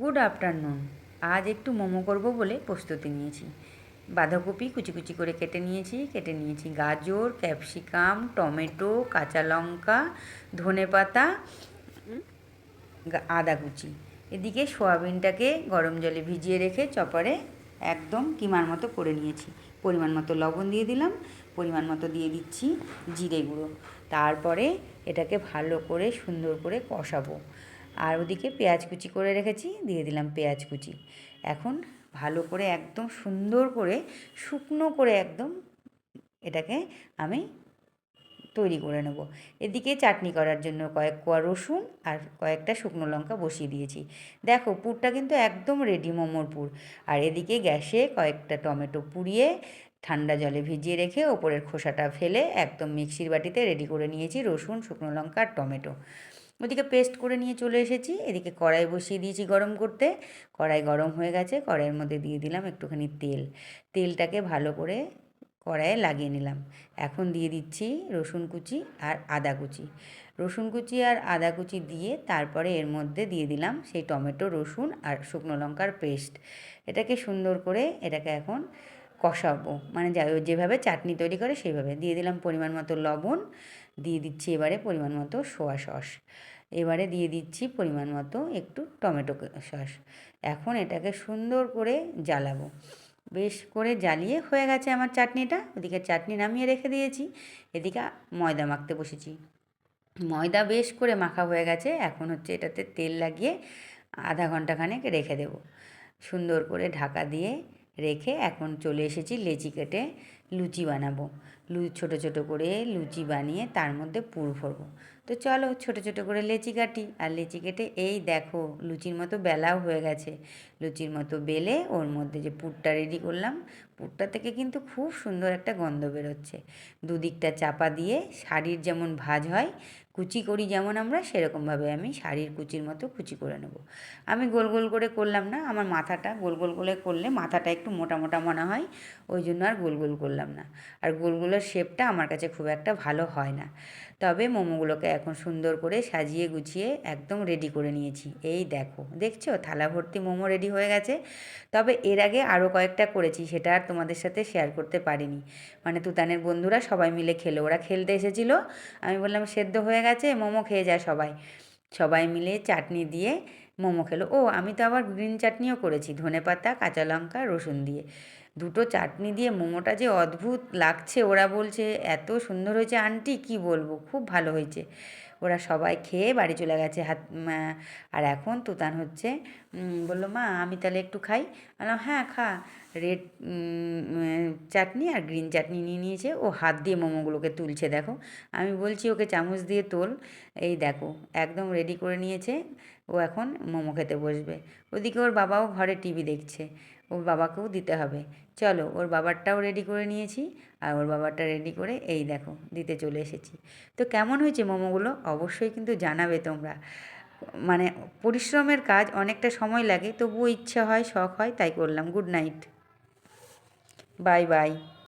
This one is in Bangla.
Good afternoon. আজ একটু মোমো করব বলে প্রস্তুতি নিয়েছি। বাঁধাকপি কুচি কুচি করে কেটে নিয়েছি কেটে নিয়েছি গাজর, ক্যাপসিকাম, টমেটো, কাঁচা লঙ্কা, ধনে পাতা আদা কুচি। এদিকে সোয়াবিনটাকে গরম জলে ভিজিয়ে রেখে চপারে একদম কিমার মতো করে নিয়েছি। পরিমাণ মতো লবণ দিয়ে দিলাম, পরিমাণ মতো দিয়ে দিচ্ছি জিরে গুঁড়ো। তারপরে এটাকে ভালো করে সুন্দর করে কষাবো। আর ওদিকে পেঁয়াজ কুচি করে রেখেছি, দিয়ে দিলাম পেঁয়াজ কুচি। এখন ভালো করে একদম সুন্দর করে, শুকনো করে একদম এটাকে আমি তৈরি করে নেব। এদিকে চাটনি করার জন্য কয়েক কোয়া রসুন আর কয়েকটা শুকনো লঙ্কা বসিয়ে দিয়েছি। দেখো পুরটা কিন্তু একদম রেডি মোমোর পুর। আর এদিকে গ্যাসে কয়েকটা টমেটো পুড়িয়ে ঠান্ডা জলে ভিজিয়ে রেখে ওপরের খোসাটা ফেলে একদম মিক্সির বাটিতে রেডি করে নিয়েছি রসুন, শুকনো লঙ্কা আর টমেটো। ওদিকে পেস্ট করে নিয়ে চলে এসেছি। এদিকে কড়াই বসিয়ে দিয়েছি গরম করতে। কড়াই গরম হয়ে গেছে, কড়াইয়ের মধ্যে দিয়ে দিলাম একটুখানি তেল। তেলটাকে ভালো করে কড়াইয়ে লাগিয়ে নিলাম। এখন দিয়ে দিচ্ছি রসুন কুচি আর আদা কুচি। রসুন কুচি আর আদা কুচি দিয়ে তারপরে এর মধ্যে দিয়ে দিলাম সেই টমেটো, রসুন আর শুকনো লঙ্কার পেস্ট এটাকে সুন্দর করে এটাকে এখন কষাবো। মানে যেভাবে চাটনি তৈরি করে সেইভাবে। দিয়ে দিলাম পরিমাণ মতো লবণ, দিয়ে দিচ্ছি এবারে পরিমাণ মতো সোয়া সস। এবারে দিয়ে দিচ্ছি পরিমাণ মতো একটু টমেটো সস। এখন এটাকে সুন্দর করে জ্বালাবো। বেশ করে জ্বালিয়ে হয়ে গেছে আমার চাটনিটা। ওদিকে চাটনি নামিয়ে রেখে দিয়েছি। এদিকে ময়দা মাখতে বসেছি। ময়দা বেশ করে মাখা হয়ে গেছে। এখন হচ্ছে এটাতে তেল লাগিয়ে আধা ঘন্টাখানেক রেখে দেবো। সুন্দর করে ঢাকা দিয়ে রেখে এখন চলে এসেছি লেচি কেটে লুচি বানাবো। লু, ছোটো ছোটো করে লুচি বানিয়ে তার মধ্যে পুর ভরবো। তো চলো ছোটো ছোটো করে লেচি কাটি। আর লেচি কেটে এই দেখো লুচির মতো বেলাও হয়ে গেছে। লুচির মতো বেলে ওর মধ্যে যে পুরটা রেডি করলাম, পুরটা থেকে কিন্তু খুব সুন্দর একটা গন্ধ বেরোচ্ছে। দুদিকটা চাপা দিয়ে শাড়ির যেমন ভাজ হয়, কুচি করি যেমন আমরা, সেরকমভাবে আমি শাড়ির কুচির মতো কুচি করে নেব। আমি গোল গোল করে করলাম না, আমার মাথাটা গোল গোল করে করলে মাথাটা একটু মোটা মোটা মনে হয়, ওই জন্য আর গোল গোল করলাম না। আর গোলগুলোর শেপটা আমার কাছে খুব একটা ভালো হয় না। তবে মোমোগুলোকে এখন সুন্দর করে সাজিয়ে গুছিয়ে একদম রেডি করে নিয়েছি। এই দেখো, দেখছ? থালা ভর্তি মোমো রেডি হয়ে গেছে। তবে এর আগে আরও কয়েকটা করেছি, সেটা আর তোমাদের সাথে শেয়ার করতে পারিনি। মানে তুতানের বন্ধুরা সবাই মিলে খেলো, ওরা খেলতে এসেছিল। আমি বললাম, সেদ্ধ হয়ে গেছে, মোমো খেয়ে যায় সবাই। সবাই মিলে চাটনি দিয়ে মোমো খেলো। ও, আমি তো আবার গ্রিন চাটনিও করেছি ধনে পাতা কাঁচা লঙ্কা, রসুন দিয়ে। দুটো চাটনি দিয়ে মোমোটা যে অদ্ভুত লাগছে। ওরা বলছে, এত সুন্দর হয়েছে আন্টি, কি বলব? খুব ভালো হয়েছে। ওরা সবাই খেয়ে বাড়ি চলে গেছে। হাত আর এখন তুতান হচ্ছে বলল, মা, আমি তাহলে একটু খাই। বললাম হ্যাঁ খা। রেড চাটনি আর গ্রিন চাটনি নিয়ে নিয়েছে। ও হাত দিয়ে মোমোগুলোকে তুলছে, দেখো। আমি বলছি, ওকে চামচ দিয়ে তোল। এই দেখো, একদম রেডি করে নিয়েছে। ও এখন মোমো খেতে বসবে। ওদিকে ওর বাবাও ঘরে টিভি দেখছে। ওর বাবাকেও দিতে হবে। চলো, ওর বাবারটাও রেডি করে নিয়েছি আর ওর বাবারটা রেডি করে এই দেখো, দিতে চলে এসেছি। তো কেমন হয়েছে মোমোগুলো? অবশ্যই কিন্তু জানাবে তোমরা। মানে পরিশ্রমের কাজ, অনেকটা সময় লাগে, তবুও ইচ্ছা হয়, শখ হয়, তাই করলাম। Good night bye bye